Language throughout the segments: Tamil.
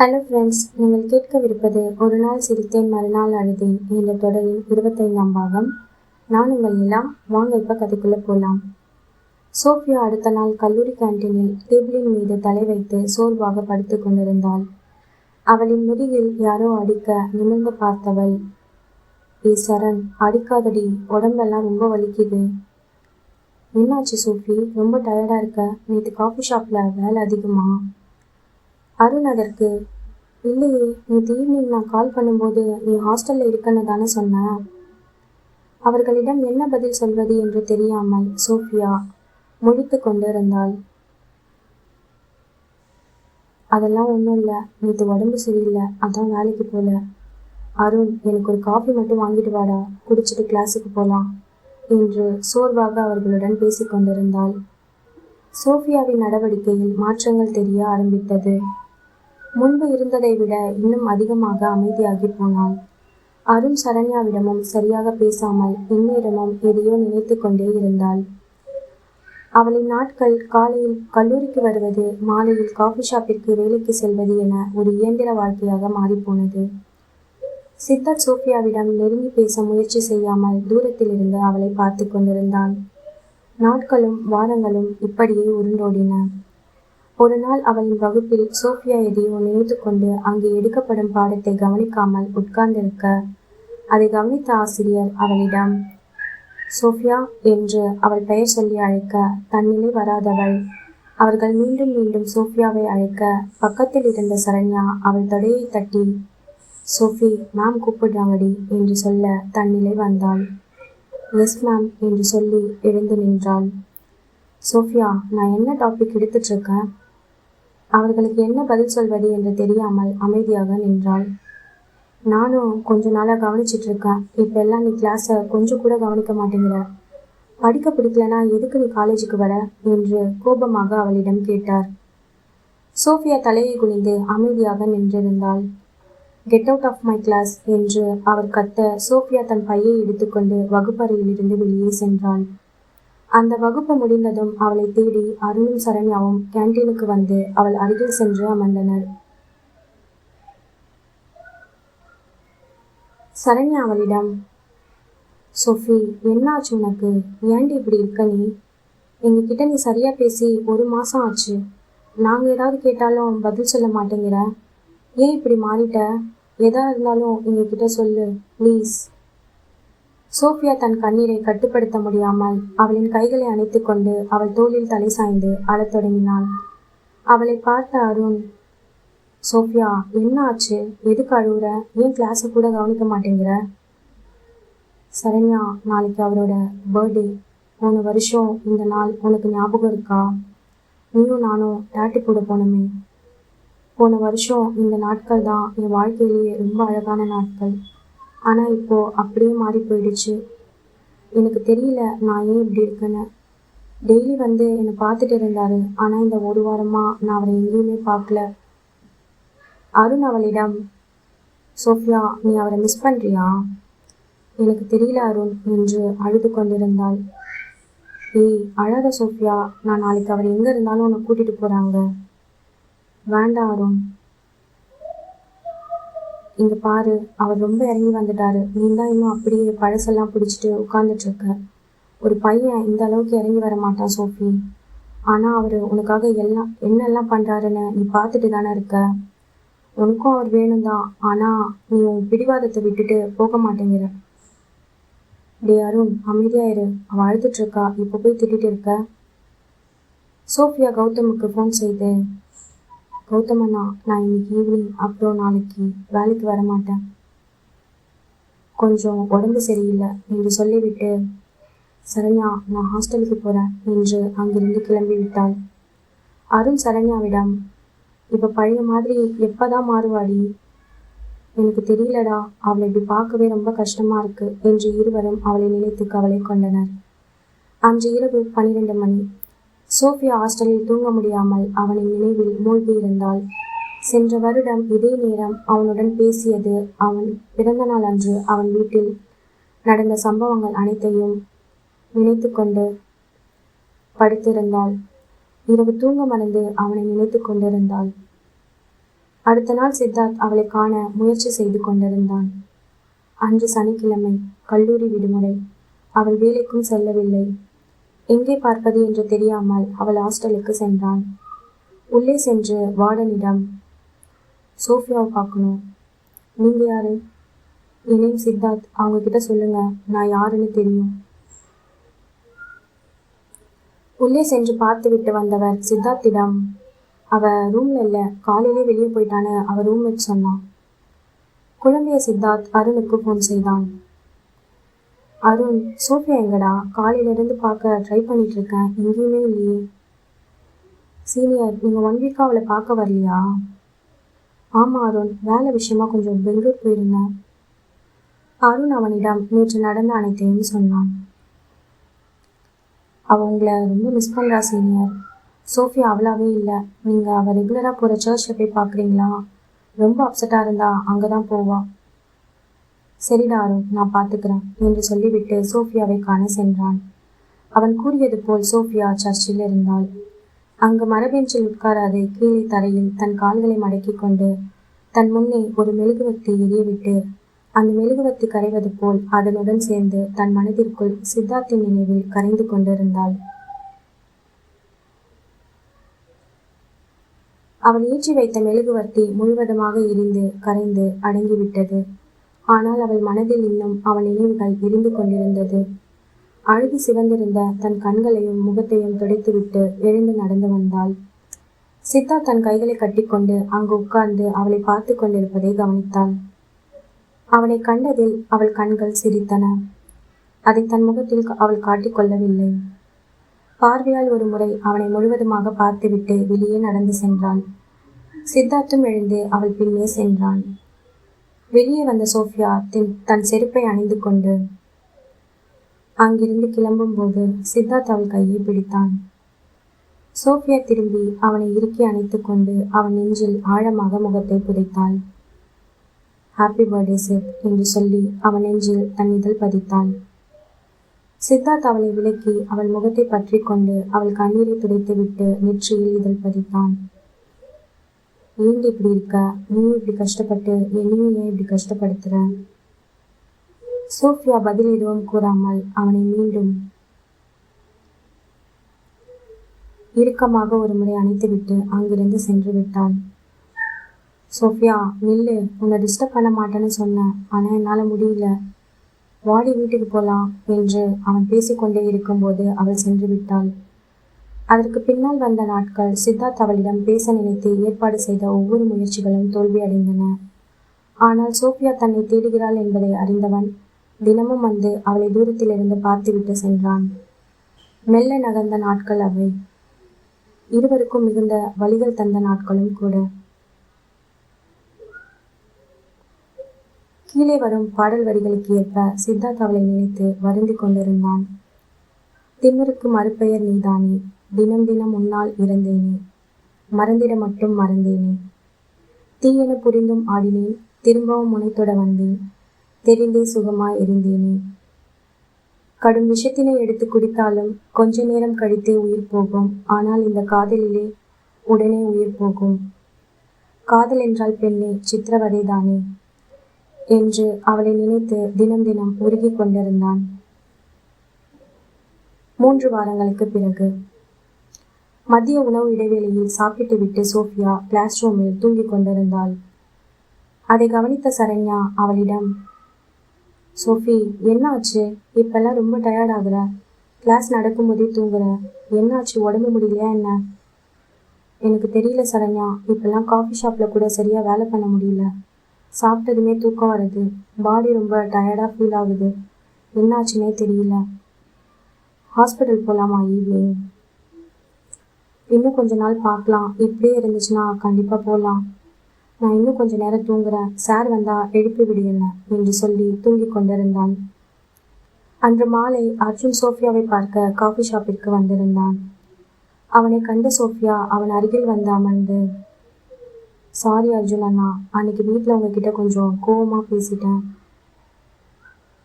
ஹலோ ஃப்ரெண்ட்ஸ் நீங்கள் கேட்கவிருப்பது ஒரு நாள் சிரித்தேன் மறுநாள் அழுதேன் என்ற தொடரின் இருபத்தைந்தாம் பாகம். நான் உங்கள் நிலா வாங்க இப்போ கதைக்குள்ளே போகலாம் சோஃபியா அடுத்த நாள் கல்லூரி கேண்டீனில் டேபிளின் மீது தலை வைத்து சோர்வாக படுத்து கொண்டிருந்தாள். அவளின் முதுகில் யாரோ அடிக்க நிமிர்ந்து பார்த்தவள் ஏ சரண் அடிக்காதடி உடம்பெல்லாம் ரொம்ப வலிக்குது. என்னாச்சு சோஃபி ரொம்ப டயர்டாக இருக்க? நேற்று காஃபி ஷாப்பில் வேலை அதிகமா? அருண் அதற்கு இல்லையே நேற்று ஈவினிங் நான் கால் பண்ணும்போது நீ ஹாஸ்டலில் இருக்கன்னு தானே சொன்ன? அவர்களிடம் என்ன பதில் சொல்வது என்று தெரியாமல் சோஃபியா முடித்து கொண்டிருந்தாள். அதெல்லாம் ஒன்றும் இல்லை நேற்று உடம்பு சரியில்லை அதான் வேலைக்கு போகல அருண் எனக்கு ஒரு காஃபி மட்டும் வாங்கிட்டு வாடா குடிச்சிட்டு கிளாஸுக்கு போகலாம் என்று சோர்வாக அவர்களுடன் பேசிக்கொண்டிருந்தாள் சோஃபியாவின் நடவடிக்கையில் மாற்றங்கள் தெரிய ஆரம்பித்தது. முன்பு இருந்ததை விட இன்னும் அதிகமாக அமைதியாகி போனாள் அருண் சரண்யாவிடமும் சரியாக பேசாமல் இந்நேரமும் எதையோ நினைத்து கொண்டே இருந்தாள். அவளின் நாட்கள் காலையில் கல்லூரிக்கு வருவது மாலையில் காஃபி ஷாப்பிற்கு வேலைக்கு செல்வது என ஒரு இயந்திர வாழ்க்கையாக மாறிப்போனது. சித்தர் சோஃபியாவிடம் நெருங்கி பேச முயற்சி செய்யாமல் தூரத்தில் இருந்து அவளை பார்த்து கொண்டிருந்தான். நாட்களும் வாரங்களும் இப்படியே உருண்டோடின. ஒரு நாள் அவளின் வகுப்பில் சோஃபியா எதையோ நினைத்து கொண்டு அங்கே எடுக்கப்படும் பாடத்தை கவனிக்காமல் உட்கார்ந்திருக்க அதை கவனித்த ஆசிரியர் அவளிடம் சோஃபியா என்று அவள் பெயர் சொல்லி அழைக்க தன்னிலை வராதவள். அவர்கள் மீண்டும் மீண்டும் சோஃபியாவை அழைக்க பக்கத்தில் இருந்த சரண்யா அவள் தொடையை தட்டி சோஃபி மேம் கூப்பிடுறாங்கடி என்று சொல்ல தன்னிலை வந்தாள். எஸ் மேம் என்று சொல்லி எழுந்து நின்றாள். சோஃபியா நான் என்ன டாபிக் எடுத்துட்ருக்கேன் அவர்களுக்கு என்ன பதில் சொல்வது என்று தெரியாமல் அமைதியாக நின்றாள். நானும் கொஞ்ச நாளாக கவனிச்சிட்டு இருக்கேன் இப்போ எல்லாம் நீ கிளாஸை கொஞ்சம் கூட கவனிக்க மாட்டேங்கிற. படிக்க பிடிக்கலனா எதுக்கு நீ காலேஜுக்கு வர? என்று கோபமாக அவளிடம் கேட்டார். சோஃபியா தலையை குனிந்து அமைதியாக நின்றிருந்தாள். Get out of my class என்று அவர் கத்த சோஃபியா தன் பையை எடுத்துக்கொண்டு வகுப்பறையிலிருந்து வெளியே சென்றாள் அந்த வகுப்பு முடிந்ததும் அவளை தேடி அருணும் சரண்யாவும் கேண்டீனுக்கு வந்து அவள் அருகில் சென்று அமர்ந்தனர். சரண்யா அவளிடம் சோஃபி என்னாச்சு உனக்கு? ஏண்டி இப்படி இருக்க நீ? எங்ககிட்ட நீ சரியா பேசி ஒரு மாசம் ஆச்சு. நாங்க ஏதாவது கேட்டாலும் பதில் சொல்ல மாட்டேங்கிற. ஏன் இப்படி மாறிட்ட? எதா இருந்தாலும் எங்ககிட்ட சொல்லு ப்ளீஸ் சோஃபியா தன் கண்ணீரை கட்டுப்படுத்த முடியாமல் அவளின் கைகளை அணைத்துக்கொண்டு அவள் தோளில் தலை சாய்ந்து அழத் தொடங்கினாள். அவளை பார்த்த அருண் சோஃபியா என்ன ஆச்சு? எதுக்கு அழுகுற ஏன் கிளாஸை கூட கவனிக்க மாட்டேங்கிற? சரண்யா நாளைக்கு அவரோட பர்த்டே போன வருஷம் இந்த நாள் உனக்கு ஞாபகம் இருக்கா? நீயும் நானும் டாட்டி கூட போனோமே. போன வருஷம் இந்த நாட்கள் தான் என் வாழ்க்கையிலேயே ரொம்ப அழகான நாட்கள். ஆனால் இப்போ அப்படியே மாறி போயிடுச்சு. எனக்கு தெரியல நான் ஏன் இப்படி இருக்கேன்னு. டெய்லி வந்து என்னை பார்த்துட்டு இருந்தாரு. ஆனால் இந்த ஒரு வாரமாக நான் அவரை எங்கேயுமே பார்க்கல. அருண் அவளிடம் சோஃபியா நீ அவரை மிஸ் பண்ணுறியா எனக்கு தெரியல அருண் என்று அழுது கொண்டிருந்தாள். ஏய் அழாத சோஃபியா நான் நாளைக்கு அவர் எங்கே இருந்தாலும் உன்னை கூட்டிகிட்டு போகிறாங்க வேண்டாம் அருண் இங்க பாரு அவர் ரொம்ப இறங்கி வந்துட்டாரு. நீ தான் இன்னும் அப்படியே பழசெல்லாம் பிடிச்சிட்டு உட்கார்ந்துட்டு இருக்க ஒரு பையன் இந்த அளவுக்கு இறங்கி வர மாட்டான் சோஃபி. ஆனா அவர் உனக்காக எல்லாம் என்னெல்லாம் பண்றாருன்னு நீ பார்த்துட்டு தானே இருக்க? உனக்கும் அவர் வேணும் தான் ஆனா நீ உன் பிடிவாதத்தை விட்டுட்டு போக மாட்டேங்கிற. டே அருண் அமைதியாயிரு அவ அழுதுட்டு இருக்கா இப்போ போய் திட்டிட்டு இருக்க? சோஃபியா கௌதமுக்கு ஃபோன் செய்து கௌதமண்ணா நான் இன்னைக்கு ஈவினிங் அப்புறம் நாளைக்கு வேலைக்கு வர மாட்டேன் கொஞ்சம் உடம்பு சரியில்லை என்று சொல்லிவிட்டு சரண்யா நான் ஹாஸ்டலுக்கு போகிறேன் என்று அங்கிருந்து கிளம்பி விட்டாள். அருண் சரண்யாவிடம் இப்போ பழைய மாதிரி எப்போதான் மாறுவாடி? எனக்கு தெரியலடா அவளை இப்படி பார்க்கவே ரொம்ப கஷ்டமா இருக்கு என்று இருவரும் அவளை நினைத்து கவலை கொண்டனர். அன்று இரவு பனிரெண்டு மணி. சோஃபியா ஹாஸ்டலில் தூங்க முடியாமல் அவனின் நினைவில் மூழ்கி இருந்தாள். சென்ற வருடம் இதே நேரம் அவனுடன் பேசியது அவன் பிறந்த நாள் அன்று அவன் வீட்டில் நடந்த சம்பவங்கள் அனைத்தையும் நினைத்து கொண்டு படுத்திருந்தாள். இரவு தூங்க மறந்து அவனை நினைத்து கொண்டிருந்தாள். அடுத்த நாள் சித்தார்த் அவளை காண முயற்சி செய்து கொண்டிருந்தான். அன்று சனிக்கிழமை கல்லூரி விடுமுறை. அவள் வேலைக்கும் செல்லவில்லை. எங்கே பார்ப்பது என்று தெரியாமல் அவள் ஹாஸ்டலுக்கு சென்றான் உள்ளே சென்று வார்டனிடம் சோஃபியாவை பார்க்கணும். நீங்க யாரு? என் நேம் சித்தார்த். அவங்க கிட்ட சொல்லுங்க. நான் யாருன்னு தெரியும். உள்ளே சென்று பார்த்துவிட்டு வந்தவர் சித்தார்த்திடம் அவ ரூம்ல இல்ல. காலையிலே வெளியே போயிட்டான்னு அவ ரூம்மேட் சொன்னான். குழந்தைய சித்தார்த் அருணுக்கு ஃபோன் செய்தான். அருண் சோஃபியா எங்கடா? காலையிலேருந்து பார்க்க ட்ரை பண்ணிட்டு இருக்கேன் எங்கேயுமே இல்லையே. சீனியர் நீங்கள் ஒன் வீக்காக அவளை பார்க்க வரலையா? ஆமாம் அருண். வேலை விஷயமா கொஞ்சம் பெங்களூர் போயிருந்தேன். அருண் அவனிடம் நேற்று நடந்த அனைத்தையும் சொன்னான். அவள் உங்களை ரொம்ப மிஸ் பண்ணுறா சீனியர். சோஃபியா அவளாவே இல்லை. நீங்கள் அவள் ரெகுலராக போகிற சர்ச்சில் போய் பார்க்குறீங்களா? ரொம்ப அப்செட்டாக இருந்தா அங்கதான் போவாள் சரிடா அருண் நான் பார்த்துக்கிறேன் என்று சொல்லிவிட்டு சோஃபியாவை காண சென்றான். அவன் கூறியது போல் சோஃபியா சர்ச்சில் இருந்தாள். அங்கு மரபெஞ்சில் உட்காராது கீழே தரையில் தன் கால்களை மடக்கிக் கொண்டு தன் முன்னே ஒரு மெழுகுவத்தை எரியவிட்டு அந்த மெழுகுவர்த்தி கரைவது போல் அதனுடன் சேர்ந்து தன் மனதிற்குள் சித்தார்த்தின் நினைவில் கரைந்து கொண்டிருந்தாள். அவள் ஏற்றி வைத்த மெழுகுவர்த்தி முழுவதுமாக எரிந்து கரைந்து அடங்கிவிட்டது. ஆனால் அவள் மனதில் இன்னும் அவள் நினைவுகள் எரிந்து கொண்டிருந்தது. அழுது சிவந்திருந்த தன் கண்களையும் முகத்தையும் துடைத்துவிட்டு எழுந்து நடந்து வந்தாள். சித்தா தன் கைகளை கட்டிக்கொண்டு அங்கு உட்கார்ந்து அவளை பார்த்து கொண்டிருப்பதை கவனித்தாள். அவனை கண்டதில் அவள் கண்கள் சிரித்தன. அதை தன் முகத்தில் அவள் காட்டிக்கொள்ளவில்லை பார்வையால் ஒரு முறை அவனை முழுவதுமாக பார்த்துவிட்டு வெளியே நடந்து சென்றான் சித்தார்த்தும் எழுந்து அவள் பின்னே சென்றான். வெளியே வந்த சோஃபியா தன் செருப்பை அணிந்து கொண்டு அங்கிருந்து கிளம்பும்போது சித்தார்த் அவள் கையை பிடித்தான். சோஃபியா திரும்பி அவனை இறுக்கி அணைத்துக்கொண்டு அவன் நெஞ்சில் ஆழமாக முகத்தை புதைத்தாள். ஹாப்பி பர்த்டே சித் என்று சொல்லி அவன் நெஞ்சில் தன் இதழ் பதித்தாள். சித்தார்த் அவளை விலக்கி அவள் முகத்தை பற்றி கொண்டு அவள் கண்ணீரை துடைத்துவிட்டு நெற்றியில் இதழ் பதித்தான். ஏன் இப்படி இருக்க? நீயும் இப்படி கஷ்டப்பட்டு என்னையும் ஏன் இப்படி கஷ்டப்படுத்துற? சோஃபியா பதில் எதுவும் கூறாமல் அவனை மீண்டும் இறுக்கமாக ஒரு முறை அணைத்துவிட்டு அங்கிருந்து சென்று விட்டாள். சோஃபியா நில்லு உன்னை டிஸ்டர்ப் பண்ண மாட்டேன்னு சொன்னேன் ஆனால் என்னால் முடியல. வாடி வீட்டுக்கு போகலாம் என்று அவன் பேசிக்கொண்டே இருக்கும்போது அவள் சென்று விட்டாள். அதற்கு பின்னால் வந்த நாட்கள் சித்தார்த் அவளிடம் பேச நினைத்து ஏற்பாடு செய்த ஒவ்வொரு முயற்சிகளும் தோல்வியடைந்தன. ஆனால் சோஃபியா தன்னை தேடுகிறாள் என்பதை அறிந்தவன் தினமும் வந்து அவளை தூரத்திலிருந்து பார்த்துவிட்டு சென்றான். மெல்ல நகர்ந்த நாட்கள் அவை. இருவருக்கும் மிகுந்த வழிகள் தந்த நாட்களும் கூட. கீழே வரும் பாடல் வரிகளுக்கு ஏற்ப சித்தார்த் அவளை நினைத்து வருந்தி கொண்டிருந்தான். திமிருக்கு மறுபெயர் நீதானே. தினம் தினம் உன்னால் இறந்தேனே. மறந்திட மட்டும் மறந்தேனே. தீயென புரிந்தும் ஆடினேன் திரும்பவும் முனைத்தொட வந்தேன் தெரிந்தே சுகமாய் இருந்தேனே கடும் விஷத்தினை எடுத்து குடித்தாலும் கொஞ்ச நேரம் கழித்தே உயிர் போகும் ஆனால் இந்த காதலிலே உடனே உயிர் போகும். காதல் என்றால் பெண்ணே சித்திரவதை தானே என்று அவளை நினைத்து தினம் தினம் உருகிக் கொண்டிருந்தான். மூன்று வாரங்களுக்கு பிறகு மதிய உணவு இடைவேளையில் சாப்பிட்டுவிட்டு சோஃபியா கிளாஸ் ரூமில் தூங்கிக் கொண்டிருந்தாள். அதை கவனித்த சரண்யா அவளிடம் சோஃபி என்னாச்சு இப்பெல்லாம் ரொம்ப டயர்ட் ஆகுற. கிளாஸ் நடக்கும்போதே தூங்குற. என்னாச்சு உடம்பு முடியலையா என்ன? எனக்கு தெரியல சரண்யா. இப்பெல்லாம் காஃபி ஷாப்பில் கூட சரியாக வேலை பண்ண முடியல. சாப்பிட்டதுமே தூக்கம் வருது. பாடி ரொம்ப டயர்டாக ஃபீல் ஆகுது. என்னாச்சுன்னே தெரியல. ஹாஸ்பிட்டல் போகலாமா ஈவினிங் இன்னும் கொஞ்ச நாள் பார்க்கலாம். இப்படியே இருந்துச்சுன்னா கண்டிப்பாக போகலாம் நான் இன்னும் கொஞ்ச நேரம் தூங்குறேன். சார் வந்தால் எழுப்பி விடு என்ன? என்று சொல்லி தூங்கி கொண்டிருந்தான். அன்று மாலை அர்ஜுன் சோஃபியாவை பார்க்க காஃபி ஷாப்பிற்கு வந்திருந்தான். அவனை கண்ட சோஃபியா அவன் அருகில் வந்து அமர்ந்து சாரி அர்ஜுன் அண்ணா அன்னைக்கு வீட்டில் உங்ககிட்ட கொஞ்சம் கோவமாக பேசிட்டேன்.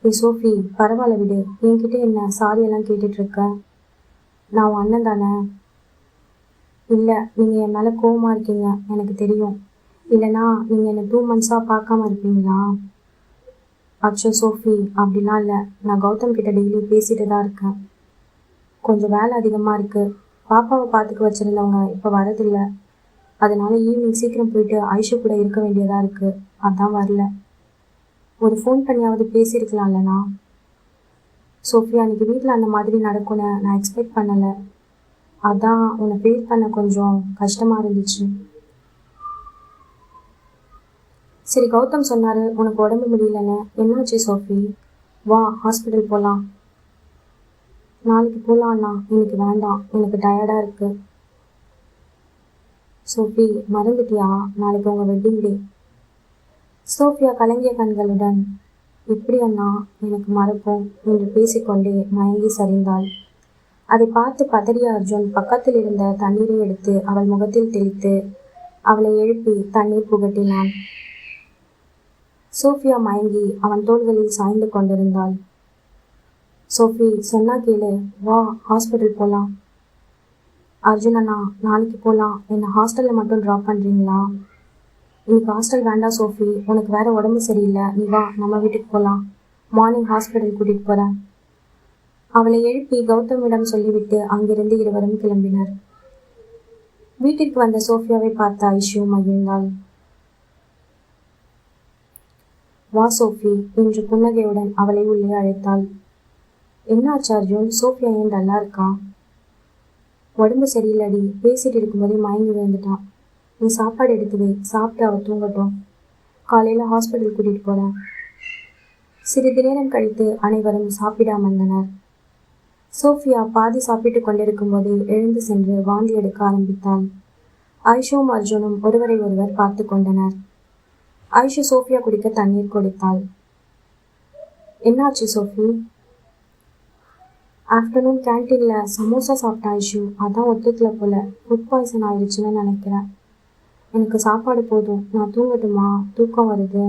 ஏ சோஃபி பரவாயில்ல விடு. என்கிட்ட என்ன சாரி எல்லாம் நான் உன் அண்ணன் தானே. இல்லை நீங்கள் என் மேலே கோவமாக இருக்கீங்க எனக்கு தெரியும். இல்லைனா நீங்கள் என்னை டூ மந்த்ஸாக பார்க்காம இருப்பீங்களா? அச்சோ சோஃபி அப்படிலாம் இல்லை. நான் கௌதம் கிட்ட டெய்லி பேசிட்டு தான் இருக்கேன். கொஞ்சம் வேலை அதிகமாக இருக்குது பாப்பாவை பார்த்துக்க வச்சுருந்தவங்க இப்போ வரதில்லை. அதனால ஈவினிங் சீக்கிரம் போயிட்டு ஐஷு கூட இருக்க வேண்டியதாக இருக்குது அதான் வரல. ஒரு ஃபோன் பண்ணியாவது பேசியிருக்கலாம்லண்ணா சோஃபியா அன்றைக்கி வீட்டில் அந்த மாதிரி நடக்கும்னு நான் எக்ஸ்பெக்ட் பண்ணலை. அதான் உன்னை ஃபேஸ் பண்ண கொஞ்சம் கஷ்டமாக இருந்துச்சு. சரி கௌதம் சொன்னார் உனக்கு உடம்பு முடியலன்னு. என்னாச்சு சோஃபி? வா ஹாஸ்பிட்டல் போகலாம் நாளைக்கு போகலாம்ண்ணா இன்னைக்கு வேண்டாம். எனக்கு டயர்டாக இருக்கு. சோஃபி மறந்துட்டியா? நாளைக்கு உங்கள் வெட்டிங் டே சோஃபியா கலங்கிய கண்களுடன் எப்படி அண்ணா? எனக்கு மறப்போம். என்று பேசிக்கொண்டே மயங்கி சரிந்தாள். அதை பார்த்து பதறிய அர்ஜுன் பக்கத்தில் இருந்த தண்ணீரை எடுத்து அவள் முகத்தில் தெளித்து அவளை எழுப்பி தண்ணீர் புகட்டினான். சோஃபியா மயங்கி அவன் தோள்களில் சாய்ந்து கொண்டிருந்தாள். சோஃபி சொன்னா கேளு. வா ஹாஸ்பிட்டல் போகலாம் அர்ஜுன் அண்ணா நாளைக்கு போகலாம் என்னை ஹாஸ்டலில் மட்டும் ட்ராப் பண்ணுறீங்களா இன்னைக்கு ஹாஸ்டல் வேண்டாம் சோஃபி. உனக்கு வேற உடம்பு சரியில்லை. நீ வா நம்ம வீட்டுக்கு போகலாம் மார்னிங் ஹாஸ்பிட்டல் கூட்டிகிட்டு போகிறேன் அவளை எழுப்பி கௌதமிடம் சொல்லிவிட்டு அங்கிருந்து இருவரும் கிளம்பினர். வீட்டிற்கு வந்த சோஃபியாவை பார்த்த ஐஷு மகிழ்ந்தாள். வா சோஃபி என்று புன்னகையுடன் அவளை உள்ளே அழைத்தாள். என்ன அர்ஜுன் சோஃபியா ஏன் டல்லா இருக்கா? உடம்பு சரியில்லடி பேசிட்டு இருக்கும்போதே மயங்கி விழுந்துட்டான். நீ சாப்பாடு எடுத்து வை சாப்பிட்டு அவள் தூங்கட்டும். காலையில் ஹாஸ்பிட்டல் கூட்டிகிட்டு போகிறேன் சிறிது நேரம் கழித்து அனைவரும் சாப்பிடாமல் வந்தனர் சோஃபியா பாதி சாப்பிட்டு கொண்டிருக்கும் போதே எழுந்து சென்று வாந்தி எடுக்க ஆரம்பித்தாள். ஐஷும் அர்ஜுனும் ஒருவரை ஒருவர் பார்த்து கொண்டனர். ஐஷு சோஃபியா குடிக்க தண்ணீர் கொடுத்தாள். என்னாச்சு சோஃபி? ஆஃப்டர்நூன் கேன்டீனில் சமோசா சாப்பிட்ட ஐஷு? அதான் ஒத்துக்கல போல ஃபுட் பாய்சன் ஆயிடுச்சுன்னு நினைக்கிறேன் எனக்கு சாப்பாடு போதும் நான் தூங்கட்டுமா? தூக்கம் வருது.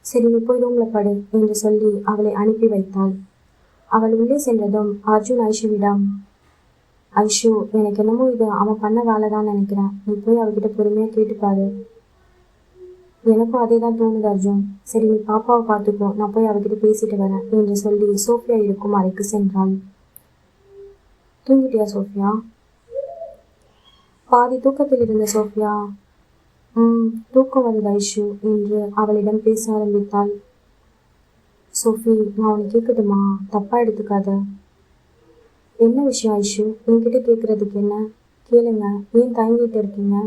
சரி நீ போய் ரூமில் படு என்று சொல்லி அவளை அனுப்பி வைத்தாள். அவள் உள்ளே சென்றதும் அர்ஜுன் ஐஷுவிடம் ஐஷு எனக்கு என்னமோ இது அவன் பண்ண வேலை தான் நினைக்கிறேன். நீ போய் அவகிட்ட பொறுமையாக கேட்டுப்பாரு எனக்கும் அதே தான் தோணுது அர்ஜுன். சரி நீ பாப்பாவை பார்த்துக்கோ. நான் போய் அவகிட்ட பேசிட்டு வரேன். என்று சொல்லி சோஃபியா இருக்கும் அறைக்கு சென்றாள். தூங்கிட்டியா சோஃபியா? பாதி தூக்கத்தில் இருந்த சோஃபியா. ம் தூக்கம் வருது ஐஷு என்று அவளிடம் பேச ஆரம்பித்தாள். சோஃபி நான் உனக்கு கேட்கட்டுமா? தப்பா எடுத்துக்காத. என்ன விஷயம் ஐஷு? என்கிட்ட கேட்குறதுக்கு என்ன? கேளுங்க. ஏன் தயங்கிட்டு இருக்கீங்க?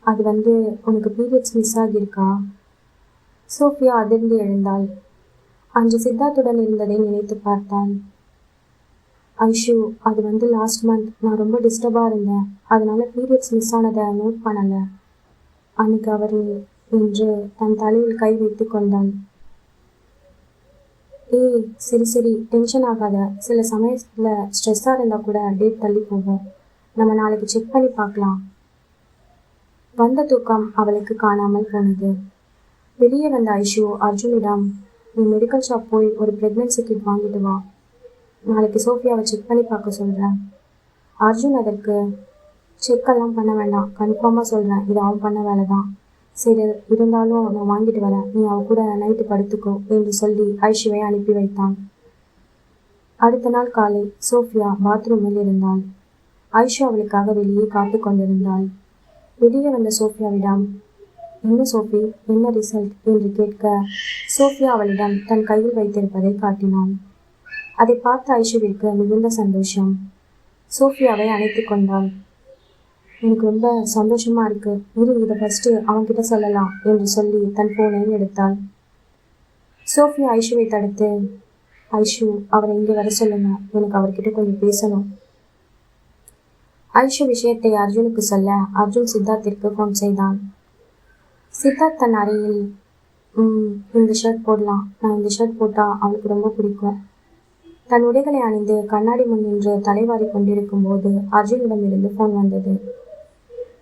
அது வந்து உனக்கு பீரியட்ஸ் மிஸ் ஆகியிருக்கா? சோஃபியா அதிர்ந்து எழுந்தாள். அன்று சித்தார்த்துடன் இருந்ததை நினைத்து பார்த்தாள் ஐஷு அது வந்து லாஸ்ட் மந்த் நான் ரொம்ப டிஸ்டர்பாக இருந்தேன். அதனால பீரியட்ஸ் மிஸ் ஆனதை நோட் பண்ணலை. அன்னைக்கு அவர் என்று தன் தலையில் கை வைத்து கொண்டாள் ஏய் சரி சரி டென்ஷன் ஆகாத. சில சமயத்தில் ஸ்ட்ரெஸ்ஸாக இருந்தால் கூட டேட் தள்ளி போகும் நம்ம நாளைக்கு செக் பண்ணி பார்க்கலாம். வந்த தூக்கம் அவளுக்கு காணாமல் போனது. வெளியே வந்த ஐஷு அர்ஜுனிடம் நீ மெடிக்கல் ஷாப் போய் ஒரு ப்ரெக்னென்சி கிட் வாங்கிட்டு வா. நாளைக்கு சோஃபியாவை செக் பண்ணி பார்க்க சொல்கிறேன் அர்ஜுன் அதற்கு செக்கெல்லாம் பண்ண வேண்டாம் கன்ஃபார்மாக சொல்கிறேன் இது அவன் பண்ண வேலை தான் சரி இருந்தாலும் நான் வாங்கிட்டு வரேன் நீ அவ கூட நைட்டு படுத்துக்கோ என்று சொல்லி ஐஷுவை அனுப்பி வைத்தான். அடுத்த நாள் காலை சோஃபியா பாத்ரூமில் இருந்தாள். ஐஷு அவளுக்காக வெளியே காத்து கொண்டிருந்தாள். வெளியே வந்த சோஃபியாவிடம் என்ன சோஃபி என்ன ரிசல்ட் என்று கேட்க சோஃபியா அவளிடம் தன் கையில் வைத்திருப்பதை காட்டினாள் அதை பார்த்த ஐஷுவிற்கு மிகுந்த சந்தோஷம். சோஃபியாவை அணைத்து கொண்டாள். எனக்கு ரொம்ப சந்தோஷமா இருக்கு. இரு இதை ஃபர்ஸ்ட் அவன்கிட்ட சொல்லலாம் என்று சொல்லி தன் ஃபோனை எடுத்தாள். சோஃபியா ஐஷுவை தடுத்து ஐஷு அவரை இங்கே வர சொல்லுங்க. எனக்கு அவர்கிட்ட கொஞ்சம் பேசணும். ஐஷு விஷயத்தை அர்ஜுனுக்கு சொல்ல அர்ஜுன் சித்தார்த்திற்கு ஃபோன் செய்தான். சித்தார்த் தன் அறையில் இந்த ஷர்ட் போடலாம். நான் இந்த ஷர்ட் போட்டால் அவளுக்கு ரொம்ப பிடிக்கும். தன் உடைகளை அணிந்து கண்ணாடி முன் நின்று தலைவாரி கொண்டிருக்கும் போது அர்ஜுனிடமிருந்து ஃபோன் வந்தது.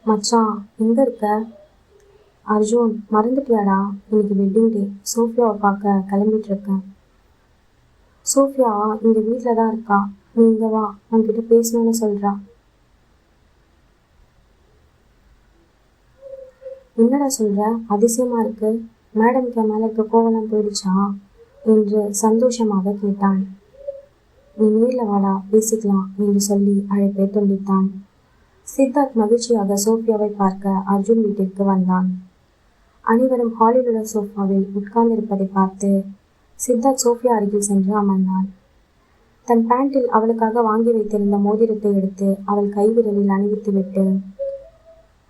மச்சான் எங்க இருக்க? அர்ஜுன் மறந்துட்டியாடா? இன்னைக்கு வெட்டிங் டே சோஃபியாவை பார்க்க கிளம்பிட்டு இருக்கேன் சோஃபியா இங்க வீட்டில் தான் இருக்கா? நீ இங்க வா உன்கிட்ட பேசணும்னு சொல்றா. என்னடா சொல்ற? அதிசயமா இருக்கு. மேடம்க்கு என் மேல இருக்க கோவம்லாம் போயிடுச்சா? என்று சந்தோஷமாக கேட்டான். நீ நேரில் வாடா பேசிக்கலாம் என்று சொல்லி அழைப்பை துண்டித்தான். சித்தார்த் மகிழ்ச்சியாக சோஃபியாவை பார்க்க அர்ஜுன் வீட்டிற்கு வந்தான். அனைவரும் ஹாலில் உள்ள சோஃபாவில் உட்கார்ந்திருப்பதை பார்த்து சித்தார்த் சோஃபியா அருகில் சென்று அமர்ந்தான். தன் பேண்டில் அவளுக்காக வாங்கி வைத்திருந்த மோதிரத்தை எடுத்து அவள் கைவிரலில் அணிவித்துவிட்டு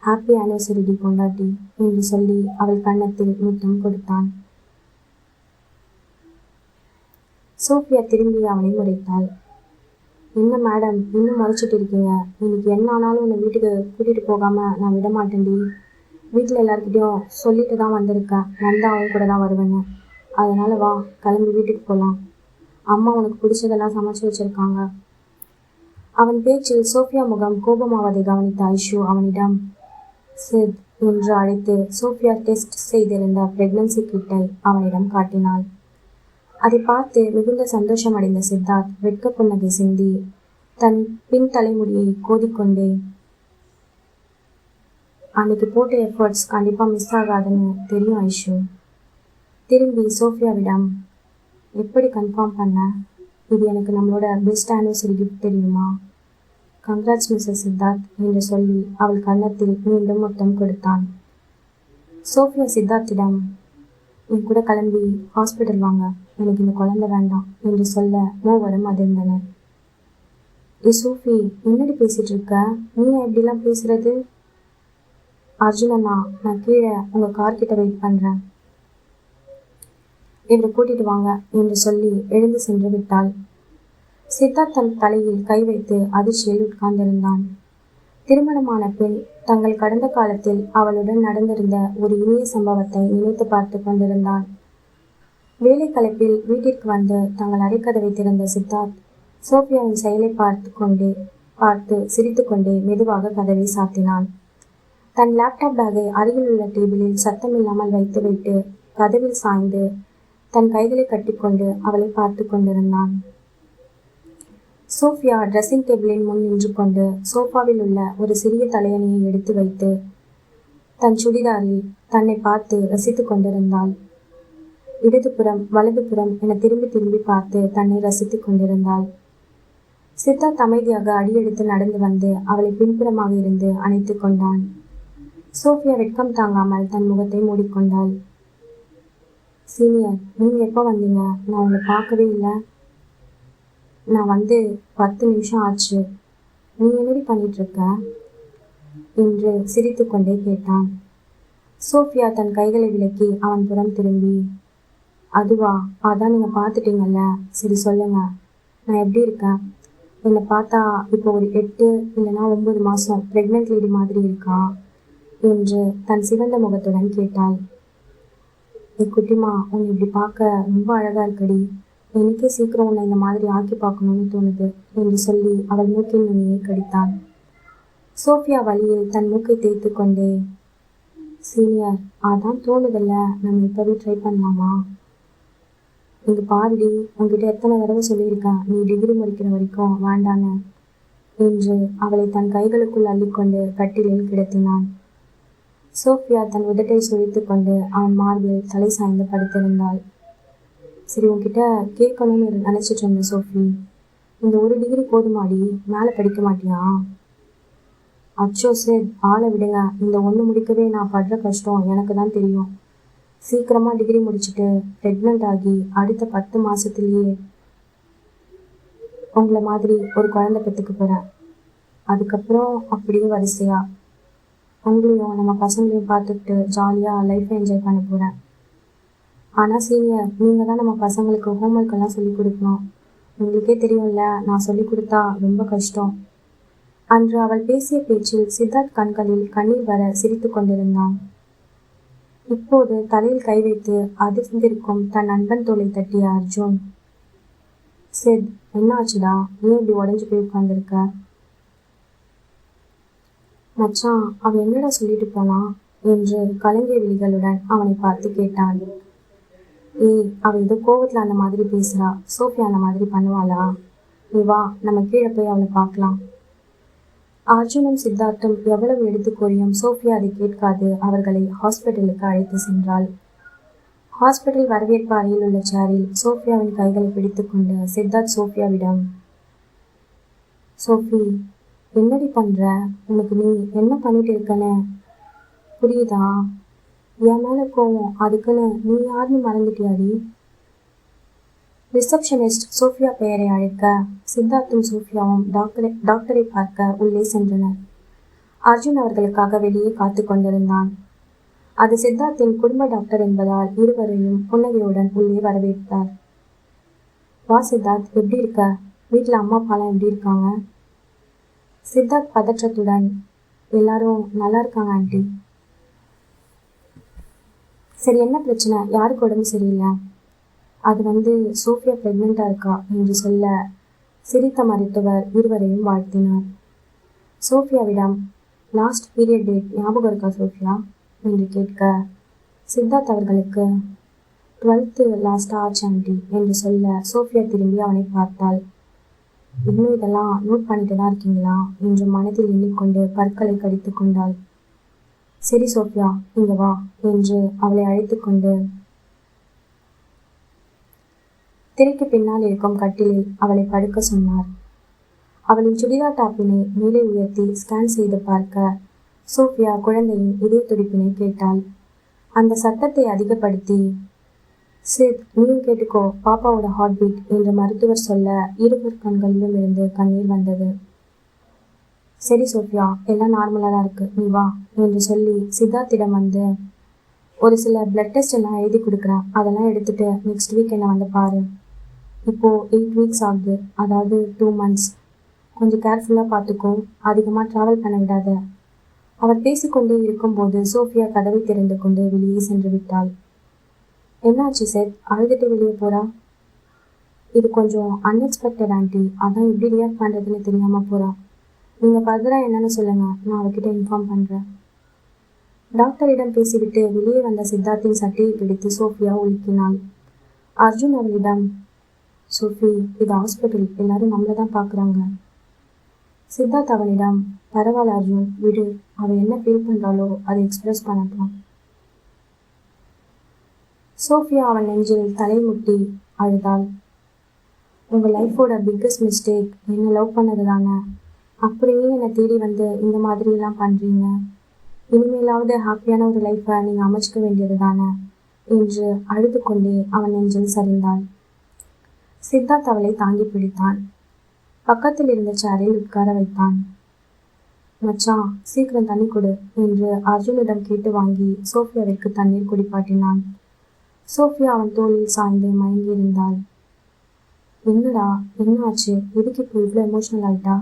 ஹாப்பி ஆனிவர்சரி டி கொண்டாட்டி என்று சொல்லி அவள் கன்னத்தில் முத்தம் கொடுத்தான். சோஃபியா திரும்பி அவனை முறைத்தாள். என்ன மேடம் இன்னும் முறைச்சிட்டு இருக்கீங்க. இன்னைக்கு என்ன ஆனாலும் உன்னை வீட்டுக்கு கூட்டிகிட்டு போகாமல் நான் விட மாட்டேன்டி. வீட்டில் எல்லாருக்கிட்டையும் சொல்லிட்டு தான் வந்திருக்கேன். வந்தா அவன் கூட தான் வருவேன்னு. அதனால வா கிளம்பி வீட்டுக்கு போகலாம் அம்மா உனக்கு பிடிச்சதெல்லாம் சமைச்சு வச்சிருக்காங்க. அவன் பேச்சில் சோஃபியா முகம் கோபமாவதை கவனித்த ஐஷு அவனிடம் சித் என்று அழைத்து சோஃபியா டெஸ்ட் செய்திருந்த பிரெக்னன்சி கிட்டை அவனிடம் காட்டினாள். அதை பார்த்து மிகுந்த சந்தோஷம் அடைந்த சித்தார்த் வெட்க புன்னகை சிந்தி தன் பின் தலைமுடியை கோதிக்கொண்டே அன்னைக்கு போட்ட எஃபர்ட்ஸ் கண்டிப்பாக மிஸ் ஆகாதுன்னு தெரியும் ஐஷு. திரும்பி சோஃபியாவிடம் எப்படி கன்ஃபார்ம் பண்ண? இது எனக்கு நம்மளோட பெஸ்ட் ஆனிவர்சரி கிஃப்ட் தெரியுமா? கங்க்ராட்ஸ் மிஸ்ஸஸ் சித்தார்த் என்று சொல்லி அவள் கன்னத்தில் மீண்டும் முத்தம் கொடுத்தான். சோஃபியா சித்தார்த்திடம் என் கூட கிளம்பி ஹாஸ்பிட்டல் வாங்க. எனக்கு இந்த குழந்தை வேண்டாம் என்று சொல்ல மூவரும் அதிர்ந்தனர். ஏ சோஃபி என்னடி பேசிட்டு இருக்க? நீ எப்படிலாம் பேசுகிறது பேசுறது? அர்ஜுன் அண்ணா நான் கீழே உங்கள் கார்கிட்ட வெயிட் பண்ணுறேன் இவரை கூட்டிட்டு வாங்க என்று சொல்லி எழுந்து சென்று விட்டாள். சித்தார்த் தன் தலையில் கை வைத்து அதிர்ச்சியில் உட்கார்ந்திருந்தான். திருமணமான பெண் தங்கள் கடந்த காலத்தில் அவளுடன் நடந்திருந்த ஒரு இனிய சம்பவத்தை நினைத்து பார்த்து கொண்டிருந்தான். வேலை கலைப்பில் வீட்டிற்கு வந்து தங்கள் அடைக்கதவை திறந்த சித்தார்த் சோஃபியாவின் செயலை பார்த்து கொண்டே பார்த்து சிரித்துக்கொண்டே மெதுவாக கதவை சாத்தினான். தன் லேப்டாப் பேக்கை அருகில் உள்ள டேபிளில் சத்தமில்லாமல் வைத்துவிட்டு கதவில் சாய்ந்து தன் கைகளை கட்டிக்கொண்டு அவளை பார்த்து கொண்டிருந்தான். சோஃபியா ட்ரெஸ்ஸிங் டேபிளின் முன் நின்று கொண்டு சோஃபாவில் உள்ள ஒரு சிறிய தலையணியை எடுத்து வைத்து தன் சுடிதாரில் தன்னை பார்த்து ரசித்து கொண்டிருந்தாள். இடதுபுறம் வலதுபுறம் என திரும்பி திரும்பி பார்த்து தன்னை ரசித்துக் கொண்டிருந்தாள். சித்தார்த் அமைதியாக அடியெடுத்து நடந்து வந்து அவளை பின்புறமாக இருந்து அணைத்துக் கொண்டான். சோஃபியா வெட்கம் தாங்காமல் தன் முகத்தை மூடிக்கொண்டாள். சீனியர் நீங்கள் எப்போ வந்தீங்க? நான் உங்களை பார்க்கவே இல்லை. நான் வந்து பத்து நிமிஷம் ஆச்சு. நீ என்னடி பண்ணிட்டு இருக்க என்று சிரித்துக்கொண்டே கேட்டான். சோஃபியா தன் கைகளை விலக்கி அவன் புறம் திரும்பி அதுவா அதான் நீங்கள் பார்த்துட்டீங்கல்ல? சரி சொல்லுங்க. நான் எப்படி இருக்கேன்? என்னை பார்த்தா இப்போ ஒரு எட்டு இல்லைன்னா ஒன்பது மாதம் ப்ரெக்னென்ட் லேடி மாதிரி இருக்கா? என்று தன் சிவந்த முகத்துடன் கேட்டாள். நீ குட்டிமா உன்னை இப்படி பார்க்க ரொம்ப அழகாக இருக்கடி. எனக்கே சீக்கிரம் உன்னை இந்த மாதிரி ஆக்கி பார்க்கணும்னு தோணுது என்று சொல்லி அவள் மூக்கின் நுனியை கடித்தான் சோஃபியா வழியில் தன் மூக்கை தேய்த்து கொண்டே சீனியர் அதான் தோணுதில்ல நம்ம இப்போவே ட்ரை பண்ணலாமா? இங்கே பாருடி உங்ககிட்ட எத்தனை தடவை சொல்லியிருக்கேன்? நீ டிகிரி முடிக்கிற வரைக்கும் வேண்டான்னு. என்று அவளை தன் கைகளுக்குள் அள்ளிக்கொண்டு கட்டிலில் கிடத்தினான். சோஃபியா தன் உதட்டை சுழித்து கொண்டு அவன் மார்பில் தலை சாய்ந்து படுத்திருந்தாள். சரி உன்கிட்ட கேட்கணும்னு நினச்சிட்டு இருந்தேன் சோஃபி இந்த ஒரு டிகிரி போதுமாடி மேலே படிக்க மாட்டியா? அச்சோ சார் ஆளை விடுங்க. இந்த ஒன்று முடிக்கவே நான் படுற கஷ்டம் எனக்கு தான் தெரியும். சீக்கிரமாக டிகிரி முடிச்சுட்டு ப்ரெக்னென்ட் ஆகி அடுத்த பத்து மாதத்துலேயே உங்களை மாதிரி ஒரு குழந்தை பெற்றுக்க போகிறேன் அதுக்கப்புறம் அப்படியே வரிசையாக உங்களையும் நம்ம பசங்களையும் பார்த்துக்கிட்டு ஜாலியாக லைஃப்பை என்ஜாய் பண்ண போகிறேன் ஆனால் சீனியர் நீங்கள் தான் நம்ம பசங்களுக்கு ஹோம்ஒர்க் எல்லாம் சொல்லிக் கொடுக்கணும். உங்களுக்கே தெரியும்ல நான் சொல்லிக் கொடுத்தா ரொம்ப கஷ்டம். அன்று அவள் பேசிய பேச்சில் சித்தார்த் கண்களில் கண்ணீர் வர சிரித்து கொண்டிருந்தான். இப்போது தலையில் கை வைத்து அதிர்ந்திருக்கும் தன் நண்பன் தோலை தட்டிய அர்ஜுன். சித் என்ன ஆச்சுடா ஏன் இப்படி உடஞ்சி போய் உட்காந்துருக்க மச்சான் அவன் என்னடா சொல்லிட்டு போனான் என்று கலங்கிய விழிகளுடன் அவனை பார்த்து கேட்டான். ஏய் அவ ஏதோ கோவத்துல அந்த மாதிரி பேசுறா. சோஃபியா அந்த மாதிரி பண்ணுவாளா? நீ வா நம்ம கீழே போய் அவளை பார்க்கலாம். அர்ஜுனும் சித்தார்த்தும் எவ்வளவு எடுத்து கூறியும் சோஃபியா அதை கேட்காது. அவர்களை ஹாஸ்பிட்டலுக்கு அழைத்து சென்றாள். ஹாஸ்பிட்டல் வரவேற்பு அறையில் உள்ள சேரில் சோஃபியாவின் கைகளை பிடித்துக்கொண்டு சித்தார்த் சோஃபியாவிடம் சோஃபி என்னடி பண்ணுற உனக்கு நீ என்ன பண்ணிட்டு இருக்கன்னு புரியுதா? என் மேலே கோவம். அதுக்குன்னு நீ யாருன்னு மறந்துட்டியாடி? ரிசப்ஷனிஸ்ட் சோஃபியா பெயரை அழைக்க சித்தார்த்தும் சோஃபியாவும் டாக்டரை டாக்டரை பார்க்க உள்ளே சென்றனர். அர்ஜுன் அவர்களுக்காக வெளியே காத்து கொண்டிருந்தான். அது சித்தார்த்தின் குடும்ப டாக்டர் என்பதால் இருவரையும் புன்னகையுடன் உள்ளே வரவேற்றார். வா சித்தார்த் எப்படி இருக்க? வீட்டில் அம்மா அப்பாலாம் எப்படி இருக்காங்க? சித்தார்த் பதற்றத்துடன் எல்லாரும் நல்லா இருக்காங்க ஆண்டி. சரி என்ன பிரச்சனை? யாருக்கு உடம்பு சரியில்லை? அது வந்து சோஃபியா ப்ரெக்னெண்ட்டாக இருக்கா என்று சொல்ல சிரித்த மருத்துவர் இருவரையும் வாழ்த்தினார். சோஃபியாவிடம் லாஸ்ட் பீரியட் டேட் ஞாபகம் இருக்கா சோஃபியா? என்று கேட்க சித்தார்த் அவர்களுக்கு டுவெல்த்து லாஸ்ட்டாக ஆச்சு ஆண்டி என்று சொல்ல சோஃபியா திரும்பி அவனை பார்த்தாள். இன்னும் இதெல்லாம் நோட் பண்ணிட்டு தான் இருக்கீங்களா? என்று மனதில் எண்ணிக்கொண்டு பற்களை கடித்து கொண்டாள். சரி சோஃபியா இங்க வா என்று அவளை அழைத்து கொண்டு திரைக்கு பின்னால் இருக்கும் கட்டிலில் அவளை படுக்க சொன்னார். அவளின் சுடிதார் டாப்பினை மேலே உயர்த்தி ஸ்கேன் செய்து பார்க்க சோஃபியா குழந்தையின் இதய துடிப்பினை கேட்டாள். அந்த சத்தத்தை அதிகப்படுத்தி சித் நீயும் கேட்டுக்கோ பாப்பாவோட ஹார்ட் பீட் என்று மருத்துவர் சொல்ல இருவர் கண்களிலும் இருந்து கண்ணீர் வந்தது. சரி சோஃபியா எல்லாம் நார்மலாக தான் இருக்கு. நீ வா என்று சொல்லி சித்தார்த்திடம் வந்து ஒரு சில பிளட் டெஸ்ட் எல்லாம் எழுதி கொடுக்குறேன். அதெல்லாம் எடுத்துட்டு நெக்ஸ்ட் வீக் என்ன வந்து பாரு. இப்போது எயிட் வீக்ஸ் ஆகுது. அதாவது டூ மந்த்ஸ் கொஞ்சம் கேர்ஃபுல்லாக பார்த்துக்கோ. அதிகமாக ட்ராவல் பண்ண விடாத. அவர் பேசிக்கொண்டே இருக்கும்போது சோஃபியா கதவை திறந்து கொண்டு வெளியே சென்று விட்டாள். என்னாச்சு சார் அழுதுட்டு வெளியே போறா? இது கொஞ்சம் அன்எக்ஸ்பெக்டட் ஆண்டி அதான் எப்படி ரியாக்ட் பண்ணுறதுன்னு தெரியாமல் போறா. நீங்கள் ஃபர்தராக என்னன்னு சொல்லுங்க. நான் அவர்கிட்ட இன்ஃபார்ம் பண்ணுறேன் டாக்டரிடம் பேசிவிட்டு வெளியே வந்த சித்தார்த்தின் சட்டையை பிடித்து சோஃபியா உலுக்கினாள். அர்ஜுன் அவளிடம் சோஃபி இது ஹாஸ்பிட்டல் எல்லாரும் நம்மளை தான் பார்க்குறாங்க. சித்தார்த் அவனிடம் பரவாயில்ல அர்ஜுன் விடு. அவள் என்ன ஃபீல் பண்ணுறாளோ அதை எக்ஸ்பிரஸ் பண்ணட்டும். சோஃபியா அவன் நெஞ்சில் தலைமுட்டி அழுதாள். உங்கள் லைஃபோட பிக்கஸ்ட் மிஸ்டேக் என்ன லவ் பண்ணது தானே? அப்படியே என்னை தேடி வந்து இந்த மாதிரிலாம் பண்ணுறீங்க இனிமேலாவது ஹாப்பியான ஒரு லைஃப்பை நீங்கள் அமைச்சிக்க வேண்டியது தானே? என்று அழுது கொண்டே அவன் நெஞ்சில் சரிந்தாள். சித்தார்த் அவளை தாங்கி பிடித்தான். பக்கத்தில் இருந்த சேரில் உட்கார வைத்தான். மச்சான் சீக்கிரம் தண்ணி கொடு என்று அர்ஜுனிடம் கேட்டு வாங்கி சோஃபியாவிற்கு தண்ணீர் குடிப்பாட்டினான். சோஃபியா அவன் தோளில் சாய்ந்து மயங்கியிருந்தாள் என்னடா என்ன ஆச்சு? எதுக்கு இப்போ இவ்வளோ எமோஷனல் ஆயிட்டா?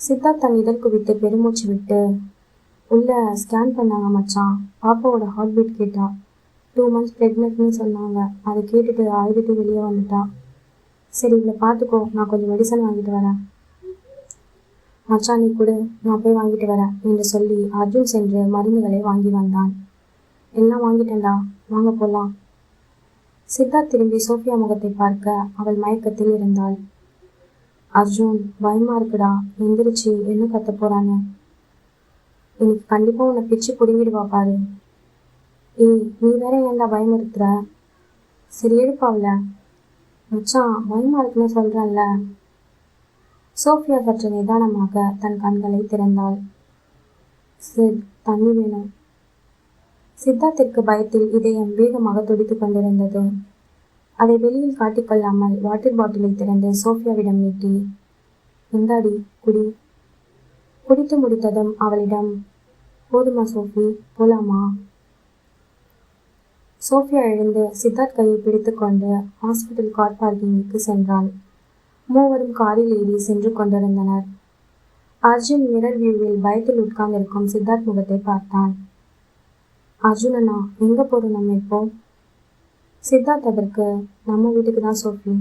சித்தார்த் தன் இதழ் குவித்து பெருமூச்சு விட்டு உள்ள ஸ்கேன் பண்ணாங்க மச்சான் பாப்பாவோட ஹார்ட் பீட் கேட்டா டூ மந்த்ஸ் ப்ரெக்னென்ட்னு சொன்னாங்க. அதை கேட்டுட்டு அழுதுட்டு வெளியே வந்துட்டா சரி இவளை பார்த்துக்கோ. நான் கொஞ்சம் மெடிசன் வாங்கிட்டு வரேன். மச்சா நீ கொடு. நான் போய் வாங்கிட்டு வரேன் என்று சொல்லி அர்ஜுன் சென்று மருந்துகளை வாங்கி வந்தான். எல்லாம் வாங்கிட்டேன்டா? வாங்க போகலாம் சித்தார்த் திரும்பி சோஃபியா முகத்தை பார்க்க அவள் மயக்கத்தில் இருந்தாள். அர்ஜுன் பயமா இருக்குடா. எந்திரிச்சு என்ன கத்த போறான்னு? இன்னைக்கு கண்டிப்பா உன்னை பிச்சு பிடுங்கிடுவா பாரு. ஏய் நீ வேற ஏன்டா பயமுறுத்துற? சரி எழுப்பாவில மச்சான் பயமா இருக்குன்னு சொல்கிறேன்ல சோஃபியா சற்று நிதானமாக தன் கண்களை திறந்தாள். சித் தண்ணி வேணும். சித்தார்த்திற்கு பயத்தில் இதயம் வேகமாக துடித்துக் கொண்டிருந்தது. அதை வெளியில் காட்டிக்கொள்ளாமல் வாட்டர் பாட்டிலை திறந்து சோஃபியாவிடம் நீட்டி இந்தாடி குடி. குடித்து முடித்ததும் அவளிடம் போதுமா சோஃபி போலாமா? சோஃபியா எழுந்து சித்தார்த் கையை பிடித்துக்கொண்டு ஹாஸ்பிட்டல் கார் பார்க்கிங்குக்கு சென்றாள். மூவரும் காரில் ஏறி சென்று கொண்டிருந்தனர். அர்ஜுன் மிரர் வியூவில் பயத்தில் உட்கார்ந்திருக்கும் சித்தார்த் முகத்தை பார்த்தான். அர்ஜுன் அண்ணா எங்கே போகிறோம் நம்ம இப்போ? சித்தார்த் அதற்கு நம்ம வீட்டுக்கு தான் சோஃபி.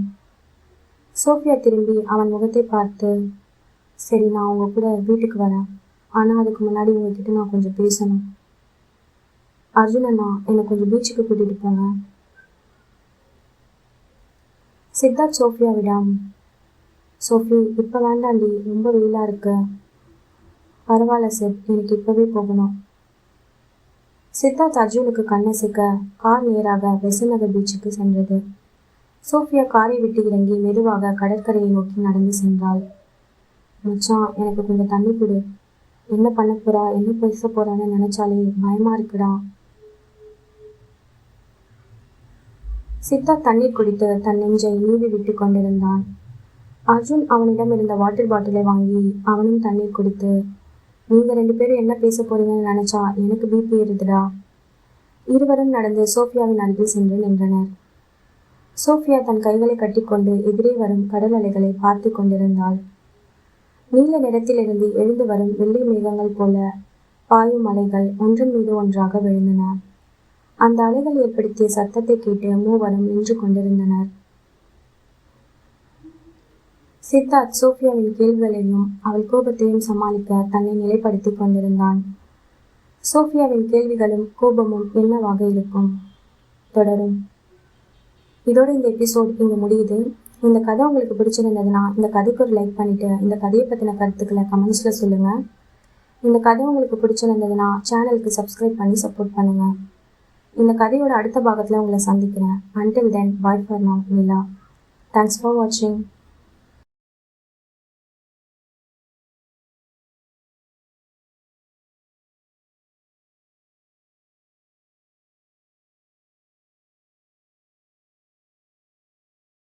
சோஃபியா திரும்பி அவன் முகத்தை பார்த்து சரி நான் உங்கள் கூட வீட்டுக்கு வரேன். ஆனால் அதுக்கு முன்னாடி உங்ககிட்ட நான் கொஞ்சம் பேசணும். அர்ஜுன் அண்ணா என்னை கொஞ்சம் பீச்சுக்கு கூட்டிகிட்டு போங்க. சித்தார்த் சோஃபியாவிடம் சோஃபி இப்போ வேண்டாண்டி ரொம்ப வெயிலாக இருக்கு. பரவாயில்ல சார் எனக்கு இப்போவே போகணும். சித்தார்த் அர்ஜுனுக்கு கண்ணசிக்க கார் நேராக வெசநகர் நகர் பீச்சுக்கு சென்றது. சோஃபியா காரை விட்டு இறங்கி மெதுவாக கடற்கரையை நோக்கி நடந்து சென்றாள். மச்சான் எனக்கு கொஞ்சம் தண்ணி கொடு. என்ன பண்ண போறா என்ன பேச போறான்னு நினைச்சாலே பயமா இருக்குடா. சித்தா தண்ணீர் குடித்து தன் நெஞ்சை நீவி விட்டு கொண்டிருந்தான். அர்ஜுன் அவனிடம் இருந்த வாட்டர் பாட்டிலை வாங்கி அவனும் தண்ணீர் குடித்து நீங்க ரெண்டு பேரும் என்ன பேச போறீங்கன்னு நினைச்சா எனக்கு பிபி இருதுடா இருவரும் நடந்து சோஃபியாவின் அருகில் சென்று நின்றனர். சோஃபியா தன் கைகளை கட்டிக்கொண்டு எதிரே வரும் கடல் அலைகளை பார்த்து கொண்டிருந்தாள். நீல நிறத்திலிருந்து எழுந்து வரும் வெள்ளை மேகங்கள் போல பாயும் அலைகள் ஒன்றன் மீது ஒன்றாக விழுந்தன. அந்த அலைகள் ஏற்படுத்திய சத்தத்தை கேட்டு மூவரும் நின்று கொண்டிருந்தனர். சித்தார்த் சோஃபியாவின் கேள்விகளையும் அவள் கோபத்தையும் சமாளிக்க தன்னை நிலைப்படுத்திக் கொண்டிருந்தான். சோஃபியாவின் கேள்விகளும் கோபமும் என்னவாக இருக்கும்? தொடரும். இதோட இந்த எபிசோட் இங்கே முடியுது. இந்த கதை உங்களுக்கு பிடிச்சிருந்ததுன்னா இந்த கதைக்கு ஒரு லைக் பண்ணிவிட்டு இந்த கதையை பற்றின கருத்துக்களை கமெண்ட்ஸில் சொல்லுங்கள் இந்த கதை உங்களுக்கு பிடிச்சிருந்ததுன்னா சேனலுக்கு சப்ஸ்கிரைப் பண்ணி சப்போர்ட் பண்ணுங்கள் இந்த கதையோட அடுத்த பாகத்தில் உங்களை சந்திக்கிறேன். Until then bye for now Nila thanks for வாட்சிங்